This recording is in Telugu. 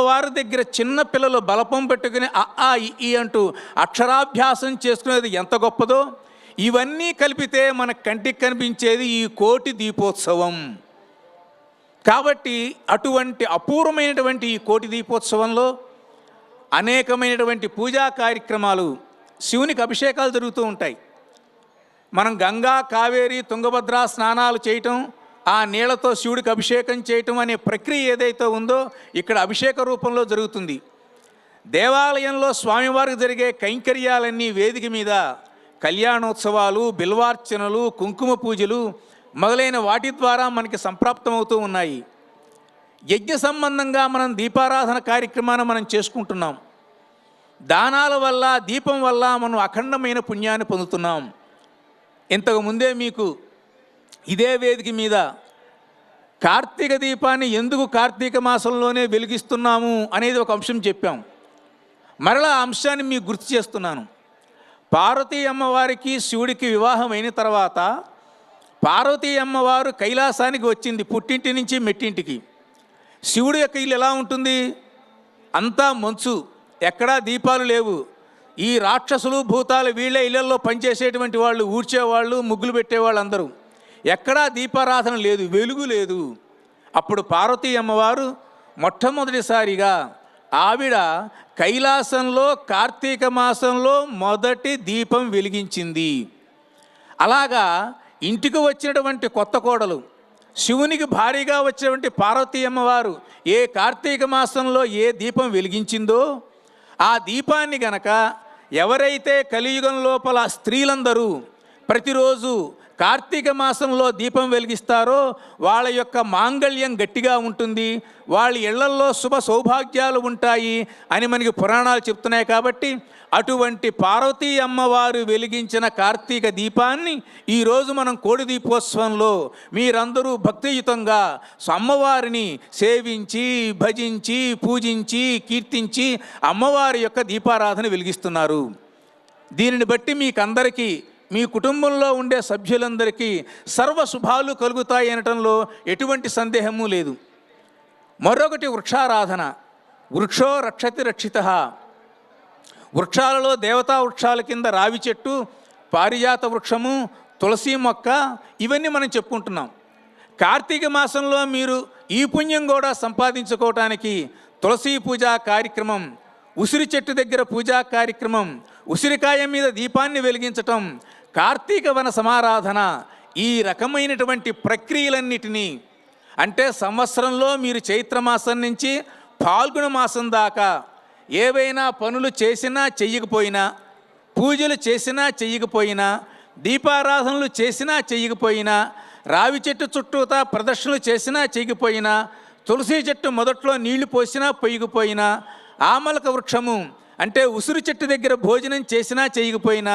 వారి దగ్గర చిన్న పిల్లలు బలపం పెట్టుకుని అ ఆ ఈ అంటూ అక్షరాభ్యాసం చేసుకునేది ఎంత గొప్పదో ఇవన్నీ కలిపితే మన కంటికి కనిపించేది ఈ కోటి దీపోత్సవం. కాబట్టి అటువంటి అపూర్వమైనటువంటి ఈ కోటి దీపోత్సవంలో అనేకమైనటువంటి పూజా కార్యక్రమాలు శివునికి అభిషేకాలు జరుగుతూ ఉంటాయి. మనం గంగా కావేరి తుంగభద్ర స్నానాలు చేయటం ఆ నీళ్ళతో శివుడికి అభిషేకం చేయటం అనే ప్రక్రియ ఏదైతే ఉందో ఇక్కడ అభిషేక రూపంలో జరుగుతుంది. దేవాలయంలో స్వామివారికి జరిగే కైంకర్యాలన్నీ వేదిక మీద కళ్యాణోత్సవాలు బిల్వార్చనలు కుంకుమ పూజలు మొదలైన వాటి ద్వారా మనకి సంప్రాప్తమవుతూ ఉన్నాయి. యజ్ఞ సంబంధంగా మనం దీపారాధన కార్యక్రమాన్ని మనం చేసుకుంటున్నాం. దానాల వల్ల దీపం వల్ల మనం అఖండమైన పుణ్యాన్ని పొందుతున్నాం. ఇంతకు ముందే మీకు ఇదే వేదిక మీద కార్తీక దీపాన్ని ఎందుకు కార్తీక మాసంలోనే వెలిగిస్తున్నాము అనేది ఒక అంశం చెప్పాం. మరలా అంశాన్ని మీకు గుర్తు చేస్తున్నాను. పార్వతీ అమ్మవారికి శివుడికి వివాహం అయిన తర్వాత పార్వతీ అమ్మవారు కైలాసానికి వచ్చింది పుట్టింటి నుంచి మెట్టింటికి. శివుడి యొక్క ఇల్లు ఎలా ఉంటుంది? అంతా మంచు ఎక్కడా దీపాలు లేవు. ఈ రాక్షసులు భూతాలు వీళ్ళే ఇళ్ళలో పనిచేసేటువంటి వాళ్ళు ఊడ్చేవాళ్ళు ముగ్గులు పెట్టేవాళ్ళు అందరూ. ఎక్కడా దీపారాధన లేదు వెలుగు లేదు. అప్పుడు పార్వతీ అమ్మవారు మొట్టమొదటిసారిగా ఆవిడ కైలాసంలో కార్తీక మాసంలో మొదటి దీపం వెలిగించింది. అలాగా ఇంటికి వచ్చినటువంటి కొత్త కోడలు శివునికి భారీగా వచ్చినటువంటి పార్వతీ అమ్మవారు ఏ కార్తీక మాసంలో ఏ దీపం వెలిగించిందో ఆ దీపాన్ని గనక ఎవరైతే కలియుగం లోపల స్త్రీలందరూ ప్రతిరోజు కార్తీక మాసంలో దీపం వెలిగిస్తారో వాళ్ళ యొక్క మాంగళ్యం గట్టిగా ఉంటుంది వాళ్ళ ఇళ్ళల్లో శుభ సౌభాగ్యాలు ఉంటాయి అని మనకి పురాణాలు చెప్తున్నాయి కాబట్టి అటువంటి పార్వతీ అమ్మవారు వెలిగించిన కార్తీక దీపాన్ని ఈరోజు మనం కోడి దీపోత్సవంలో మీరందరూ భక్తియుతంగా అమ్మవారిని సేవించి భజించి పూజించి కీర్తించి అమ్మవారి యొక్క దీపారాధన వెలిగిస్తున్నారు. దీనిని బట్టి మీకందరికీ మీ కుటుంబంలో ఉండే సభ్యులందరికీ సర్వ శుభాలు కలుగుతాయి అనటంలో ఎటువంటి సందేహము లేదు. మరొకటి వృక్షారాధన. వృక్షో రక్షతి రక్షిత. వృక్షాలలో దేవతా వృక్షాల కింద రావి చెట్టు పారిజాత వృక్షము తులసి మొక్క ఇవన్నీ మనం చెప్పుకుంటున్నాం. కార్తీక మాసంలో మీరు ఈ పుణ్యం కూడా సంపాదించుకోవటానికి తులసి పూజా కార్యక్రమం ఉసిరి చెట్టు దగ్గర పూజా కార్యక్రమం ఉసిరికాయ మీద దీపాన్ని వెలిగించటం కార్తీక వన సమారాధన ఈ రకమైనటువంటి ప్రక్రియలన్నిటినీ అంటే సంవత్సరంలో మీరు చైత్రమాసం నుంచి పాల్గొన మాసం దాకా ఏవైనా పనులు చేసినా చెయ్యకపోయినా పూజలు చేసినా చెయ్యకపోయినా దీపారాధనలు చేసినా చెయ్యకపోయినా రావి చెట్టు చుట్టూతా ప్రదర్శనలు చేసినా చేయకపోయినా తులసి చెట్టు మొదట్లో నీళ్ళు పోసినా పొయ్యకపోయినా ఆమలక వృక్షము అంటే ఉసిరి చెట్టు దగ్గర భోజనం చేసినా చేయకపోయినా